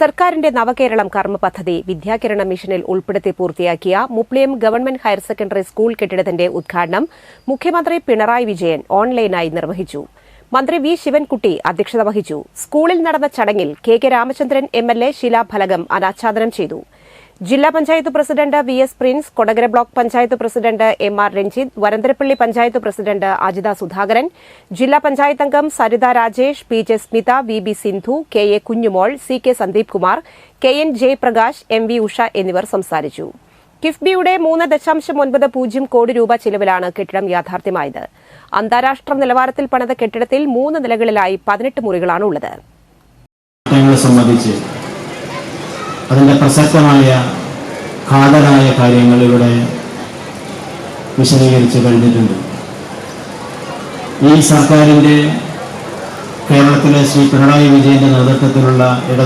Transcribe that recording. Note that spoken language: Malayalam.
സർക്കാരിന്റെ നവകേരളം കർമ്മ പദ്ധതി വിദ്യാകിരണ മിഷനിൽ ഉൾപ്പെടുത്തി പൂർത്തിയാക്കിയ Mupliyam government higher secondary school കെട്ടിടത്തിന്റെ ഉദ്ഘാടനം മുഖ്യമന്ത്രി പിണറായി വിജയൻ ഓൺലൈനായി നിർവഹിച്ചു. മന്ത്രി വി ശിവൻകുട്ടി അധ്യക്ഷത വഹിച്ചു. സ്കൂളിൽ നടന്ന ചടങ്ങിൽ K K Ramachandran M L A ശിലാഫലകം അനാച്ഛാദനം ചെയ്തു. ജില്ലാ panchayat president V S Prince Kodakara block panchayat president M R Ranjith Varantharappilly panchayat president Ajitha Sudhakaran ജില്ലാ പഞ്ചായത്ത് അംഗം Saritha Rajesh P J Smitha V B Sindhu K A Kunjumol C K Sandeep Kumar K N Jayaprakash M V Usha എന്നിവർ സംസാരിച്ചു. കിഫ്ബിയുടെ മൂന്ന് ദശാംശം ഒൻപത് പൂജ്യം കോടി രൂപ ചിലവിലാണ് കെട്ടിടം യാഥാർത്ഥ്യമായത്. അന്താരാഷ്ട്ര നിലവാരത്തിൽ പണിത കെട്ടിടത്തിൽ മൂന്ന് നിലകളിലായി പതിനെട്ട് കാര്യങ്ങളെ സംബന്ധിച്ച് അതിന്റെ പ്രസക്തമായ കാതലായ കാര്യങ്ങൾ ഇവിടെ വിശദീകരിച്ച് കഴിഞ്ഞിട്ടുണ്ട്. ഈ സർക്കാരിന്റെ കേരളത്തിലെ ശ്രീ പിണറായി വിജയന്റെ നേതൃത്വത്തിലുള്ള ഇട